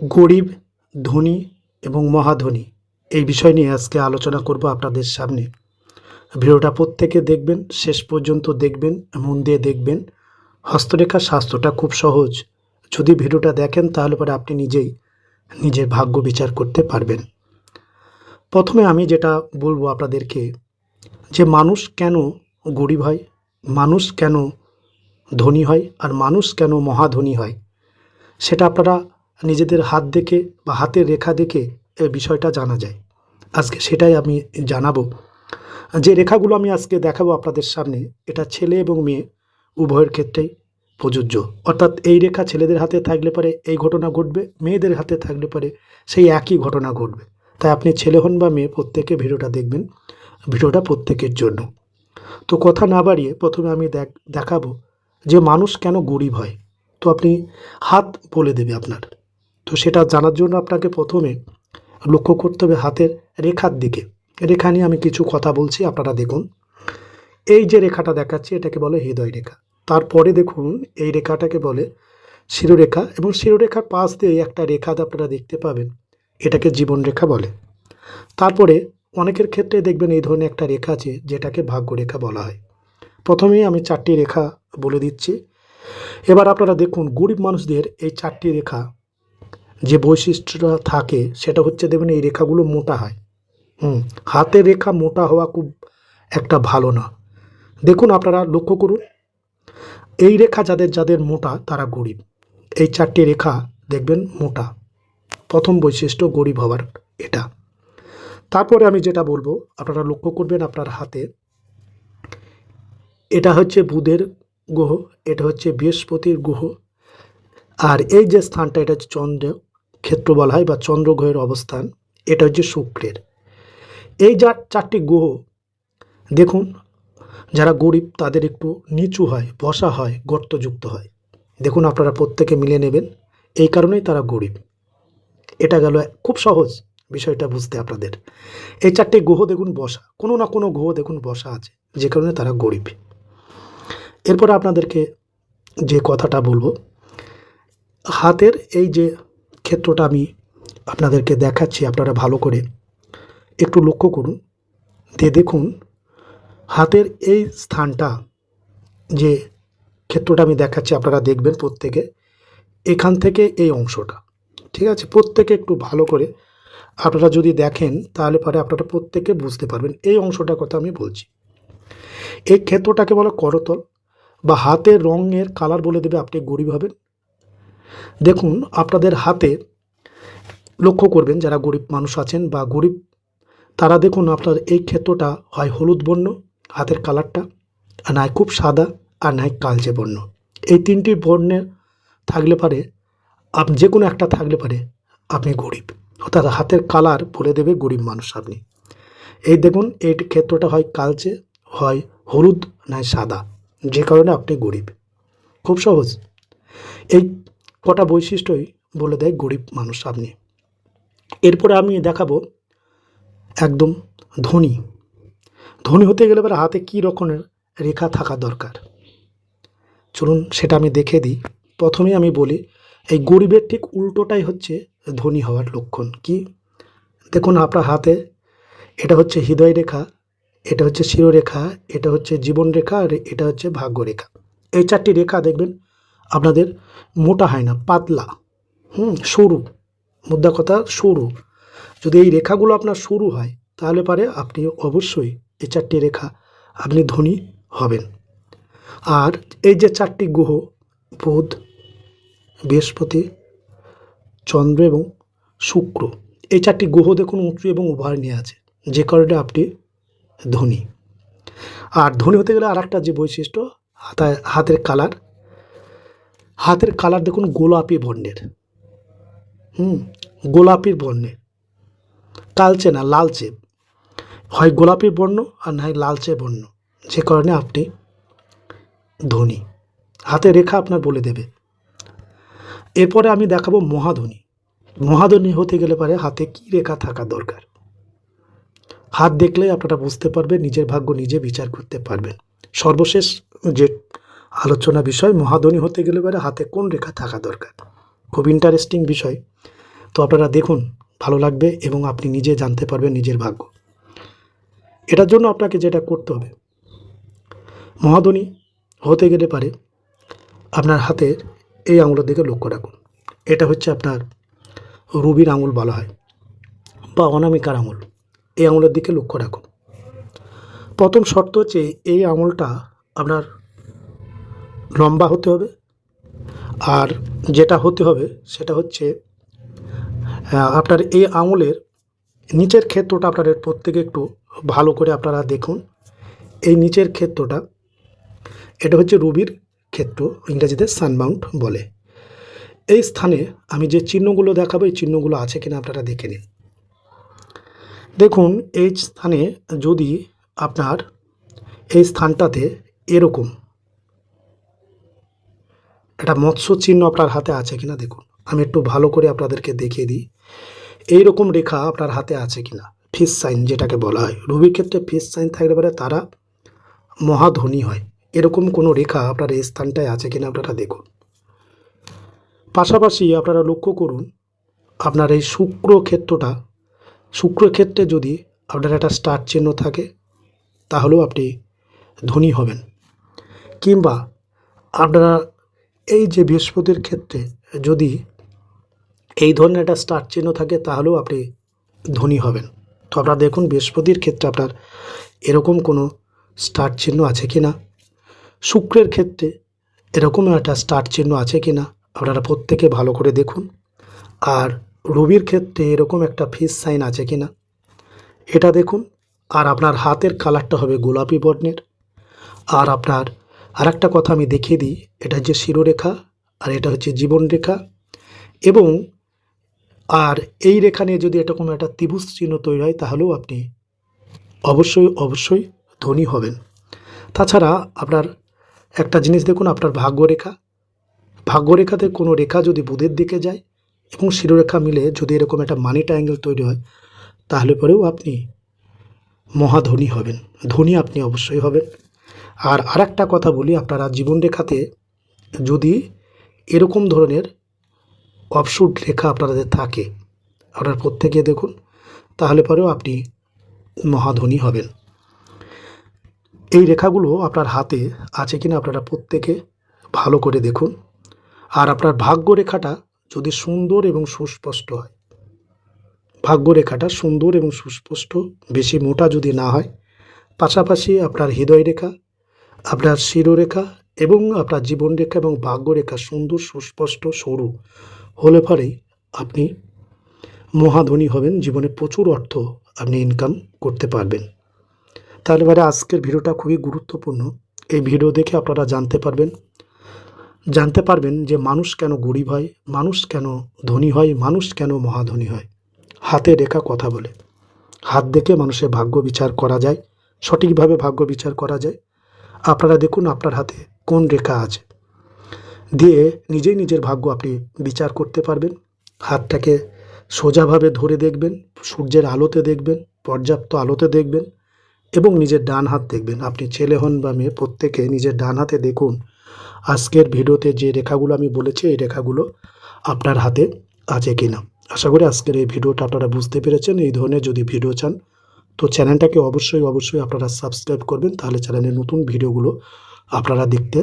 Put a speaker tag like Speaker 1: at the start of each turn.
Speaker 1: গরিব, ধনী এবং মহাধনী এই বিষয় নিয়ে আজকে আলোচনা করব আপনাদের সামনে। ভিডিওটা প্রত্যেকে দেখবেন, শেষ পর্যন্ত দেখবেন, মন দিয়ে দেখবেন। হস্তরেখা শাস্ত্রটা খুব সহজ। যদি ভিডিওটা দেখেন, তাহলে পরে আপনি নিজেই নিজের ভাগ্য বিচার করতে পারবেন। প্রথমে আমি যেটা বলব আপনাদেরকে, যে মানুষ কেন গরিব হয়, মানুষ কেন ধনী হয়, আর মানুষ কেন মহাধনী হয়, সেটা আপনারা নিজেদের হাত দেখে বা হাতের রেখা দেখে এই বিষয়টা জানা যায়। আজকে সেটাই আমি জানাব। যে রেখাগুলো আমি আজকে দেখাবো আপনাদের সামনে, এটা ছেলে এবং মেয়ে, উভয়ের ক্ষেত্রেই প্রযোজ্য। অর্থাৎ এই রেখা ছেলেদের হাতে থাকলে পরে এই ঘটনা ঘটবে, মেয়েদের হাতে থাকলে পরে সেই একই ঘটনা ঘটবে। তাই আপনি ছেলে হন বা মেয়ে, প্রত্যেকে ভিডিওটা দেখবেন, ভিডিওটা প্রত্যেকের জন্য। তো কথা না বাড়িয়ে প্রথমে আমি দেখ, দেখাবো যে মানুষ কেন গরিব হয়। তো আপনি হাত বলে দেবে আপনার। তো সেটা জানার জন্য আপনাকে প্রথমে লক্ষ্য করতে হবে হাতের রেখার দিকে। রেখা নিয়ে আমি কিছু কথা বলছি, আপনারা দেখুন। এই যে রেখাটা দেখাচ্ছি, এটাকে বলে হৃদয় রেখা। তারপরে দেখুন, এই রেখাটাকে বলে শিরোরেখা এবং শিরোরেখার পাশ দিয়ে একটা রেখা আপনারা দেখতে পাবেন, এটাকে জীবন রেখা বলে। তারপরে অনেকের ক্ষেত্রে দেখবেন এই ধরনের একটা রেখা আছে, যেটাকে ভাগ্যরেখা বলা হয়। প্রথমেই আমি চারটি রেখা বলে দিচ্ছি। এবার আপনারা দেখুন, গরিব মানুষদের এই চারটি রেখা যে বৈশিষ্ট্যটা থাকে, সেটা হচ্ছে দেখবেন এই রেখাগুলো মোটা হয়। হুম, হাতের রেখা মোটা হওয়া খুব একটা ভালো না। দেখুন আপনারা লক্ষ্য করুন, এই রেখা যাদের যাদের মোটা তারা গরিব। এই চারটি রেখা দেখবেন মোটা। প্রথম বৈশিষ্ট্য গরিব হওয়ার এটা। তারপরে আমি যেটা বলব, আপনারা লক্ষ্য করবেন আপনার হাতে, এটা হচ্ছে বুধের গ্রহ, এটা হচ্ছে বৃহস্পতির গ্রহ। আর এই যে স্থানটা, এটা হচ্ছে চন্দ্র ক্ষেত্র বলা হয় বা চন্দ্রগ্রহের অবস্থান, এটা হচ্ছে শুক্রের। এই যা চারটি গ্রহ, দেখুন, যারা গরিব, তাদের একটু নিচু হয়, বসা হয়, গর্তযুক্ত হয়। দেখুন, আপনারা প্রত্যেকে মিলে নেবেন, এই কারণেই তারা গরিব। এটা গেল খুব সহজ বিষয়টা বুঝতে আপনাদের। এই চারটি গ্রহ, দেখুন, বসা। কোনো না কোনো গ্রহ, দেখুন, বসা আছে, যে কারণে তারা গরিব। এরপর আপনাদেরকে যে কথাটা বলব, হাতের এই যে ক্ষেত্রটা আমি আপনাদেরকে দেখাচ্ছি, আপনারা ভালো করে একটু লক্ষ্য করুন। দিয়ে দেখুন, হাতের এই স্থানটা যে ক্ষেত্রটা আমি দেখাচ্ছি, আপনারা দেখবেন প্রত্যেকে, এখান থেকে এই অংশটা, ঠিক আছে? প্রত্যেকে একটু ভালো করে আপনারা যদি দেখেন, তাহলে পরে আপনারা প্রত্যেকে বুঝতে পারবেন। এই অংশটার কথা আমি বলছি। এই ক্ষেত্রটাকে বলে করতল, বা হাতের রঙের কালার বলে দেবে, আপনি গরিব হবেন। দেখুন, আপনাদের হাতে লক্ষ্য করবেন যারা গরিব মানুষ আছেন বা গরিব, তারা দেখুন আপনার এই ক্ষেত্রটা হয় হলুদ বর্ণ, হাতের কালারটা, আর নয় খুব সাদা, আর নয় কালচে বর্ণ। এই তিনটি বর্ণে থাকলে পারে আপনি যে কোনো একটা থাকলে পারে আপনি গরিব। অর্থাৎ হাতের কালার বলে দেবে গরিব মানুষ আপনি। এই দেখুন, এই ক্ষেত্রটা হয় কালচে, হয় হলুদ নয় সাদা। যে কারণে আপনি গরিব। খুব সহজ। এই কটা বৈশিষ্ট্যই বলে দেয় গরিব মানুষ আপনি এরপরে আমি দেখাবো একদম ধনী। ধনী হতে গেলে এবার হাতে কী রকমের রেখা থাকা দরকার? চলুন সেটা আমি দেখে দিই। প্রথমেই আমি বলি, এই গরিবের ঠিক উল্টোটাই হচ্ছে ধনী হওয়ার লক্ষণ কি? দেখুন আপনার হাতে এটা হচ্ছে হৃদয় রেখা, এটা হচ্ছে শিরোরেখা, এটা হচ্ছে জীবন রেখা, আর এটা হচ্ছে ভাগ্য রেখা। এই চারটি রেখা দেখবেন আপনাদের মোটা হয় না, পাতলা। হুম, সরু। মুদ্রা কথা সরু। যদি এই রেখাগুলো আপনার সরু হয়, তাহলে পারে আপনি অবশ্যই এই চারটি রেখা আপনি ধনী হবেন। আর এই যে চারটি গ্রহ, বুধ, বৃহস্পতি, চন্দ্র এবং শুক্র, এই চারটি গ্রহ দেখুন উঁচু এবং উভয় নিয়ে আছে, যে কারণে আপনি ধনী। আর ধনী হতে গেলে আর একটা যে বৈশিষ্ট্য হাতা হাতের কালার হাতের কালার দেখুন গোলাপি বর্ণের। হুম গোলাপির বর্ণের। কালচে না, লালচে। হয় গোলাপি বর্ণ আর না হয় লালচে বর্ণ। যে কারণে আপনি ধনী। হাতে রেখা আপনার বলে দেবে। এরপরে আমি দেখাবো মহাধনী। মহাধনী হতে গেলে পারে হাতে কী রেখা থাকা দরকার। হাত দেখলে আপনারা বুঝতে পারবেন, নিজের ভাগ্য নিজে বিচার করতে পারবেন। সর্বশেষ যে আলোচনা বিষয় মহাধনী হতে গেলে পারে হাতে কোন রেখা থাকা দরকার? খুব ইন্টারেস্টিং বিষয়। তো আপনারা দেখুন, ভালো লাগবে এবং আপনি নিজে জানতে পারবেন নিজের ভাগ্য। এটার জন্য আপনাকে যেটা করতে হবে মহাধনী হতে গেলে পারে আপনার হাতের এই আঙুলের দিকে লক্ষ্য রাখুন। এটা হচ্ছে আপনার রুবির আঙুল বলা হয় বা অনামিকার আঙুল। এই আঙুলের দিকে লক্ষ্য রাখুন। প্রথম শর্ত হচ্ছে এই আঙুলটা আপনার লম্বা হতে হবে। আর যেটা হতে হবে সেটা হচ্ছে আপনার এই আঙুলের নিচের ক্ষেত্রটা আপনাদের প্রত্যেকে একটু ভালো করে আপনারা দেখুন। এই নিচের ক্ষেত্রটা, এটা হচ্ছে রুবির ক্ষেত্র, ইংরেজিতে সানমাউন্ট বলে। এই স্থানে আমি যে চিহ্নগুলো দেখাবো, এই চিহ্নগুলো আছে কিনা আপনারা দেখে নিন। দেখুন, এই স্থানে যদি আপনার এই স্থানটাতে এরকম একটা মৎস্য চিহ্ন আপনার হাতে আছে কিনা দেখুন। আমি একটু ভালো করে আপনাদেরকে দেখিয়ে দিই। এই রকম রেখা আপনার হাতে আছে কিনা? ফিস সাইন যেটাকে বলা হয়। রবির ক্ষেত্রে ফিস সাইন থাকলে পারে তারা মহাধনী হয়। এরকম কোনো রেখা আপনার এই স্থানটায় আছে কিনা আপনারা দেখুন। পাশাপাশি আপনারা লক্ষ্য করুন, আপনার এই শুক্র ক্ষেত্রটা, শুক্র ক্ষেত্রে যদি আপনার একটা স্টার চিহ্ন থাকে, তাহলেও আপনি ধনী হবেন। কিংবা আপনারা এই যে বৃহস্পতির ক্ষেত্রে যদি এই ধরনের একটা স্টার চিহ্ন থাকে, তাহলেও আপনি ধনী হবেন। তো আপনারা দেখুন, বৃহস্পতির ক্ষেত্রে আপনার এরকম কোনো স্টার চিহ্ন আছে কি না শুক্রের ক্ষেত্রে এরকম একটা স্টার চিহ্ন আছে কি না আপনারা প্রত্যেকে ভালো করে দেখুন। আর রবির ক্ষেত্রে এরকম একটা ফিস সাইন আছে কি না এটা দেখুন। আর আপনার হাতের কালারটা হবে গোলাপি বর্ণের। আর আপনার আরেকটা কথা আমি দেখিয়ে দিই, এটা হচ্ছে শিরোরেখা আর এটা হচ্ছে জীবনরেখা এবং আর এই রেখা নিয়ে যদি এরকম একটা ত্রিভুজ চিহ্ন তৈরি হয়, তাহলেও আপনি অবশ্যই অবশ্যই ধনী হবেন। তাছাড়া আপনার একটা জিনিস দেখুন, আপনার ভাগ্যরেখা। ভাগ্যরেখাতে কোনো রেখা যদি বুধের দিকে যায় এবং শিরোরেখা মিলে যদি এরকম একটা মানি ট্রায়াঙ্গেল তৈরি হয়, তাহলে পরেও আপনি মহাধনী হবেন। ধনী আপনি অবশ্যই হবেন। আর আরেকটা কথা বলি আপনারা জীবনরেখাতে, যদি এরকম ধরনের অফশুট রেখা আপনাদের থাকে, আপনার প্রত্যেকে দেখুন, তাহলে পরেও আপনি মহাধনী হবেন। এই রেখাগুলো আপনার হাতে আছে কিনা আপনারা প্রত্যেকে ভালো করে দেখুন। আর আপনার ভাগ্য রেখাটা যদি সুন্দর এবং সুস্পষ্ট হয় ভাগ্য রেখাটা সুন্দর এবং সুস্পষ্ট, বেশি মোটা যদি না হয়, পাশাপাশি আপনার হৃদয় রেখা আপনার শিরোরেখা এবং আপনার জীবনরেখা এবং ভাগ্যরেখা সুন্দর, সুস্পষ্ট, সরু হলে পরেই আপনি মহাধনী হবেন, জীবনে প্রচুর অর্থ আপনি ইনকাম করতে পারবেন। তাহলে এবারে আজকের ভিডিওটা খুবই গুরুত্বপূর্ণ। এই ভিডিও দেখে আপনারা জানতে পারবেন জানতে পারবেন যে মানুষ কেন গরিব হয়, মানুষ কেন ধনী হয়, মানুষ কেন মহাধনী হয়। হাতে রেখা কথা বলে। হাত দেখে মানুষের ভাগ্য বিচার করা যায়, সঠিকভাবে ভাগ্য বিচার করা যায়। আপনারা দেখুন আপনার হাতে কোন রেখা আছে। দিয়ে নিজেই নিজের ভাগ্য আপনি বিচার করতে পারবেন। হাতটাকে সোজাভাবে ধরে দেখবেন, সূর্যের আলোতে দেখবেন, পর্যাপ্ত আলোতে দেখবেন এবং নিজের ডান হাত দেখবেন। আপনি ছেলে হন বা মেয়ে, প্রত্যেকে নিজের ডান হাতে দেখুন। আজকের ভিডিওতে যে রেখাগুলো আমি বলেছি, এই রেখাগুলো আপনার হাতে আছে কি না আশা করি আজকের এই ভিডিওটা আপনারা বুঝতে পেরেছেন। এই ধরনের যদি ভিডিও চান তো চ্যানেলটাকে অবশ্যই অবশ্যই আপনারা সাবস্ক্রাইব করবেন তাহলে চ্যানেলের নতুন ভিডিওগুলো আপনারা দেখতে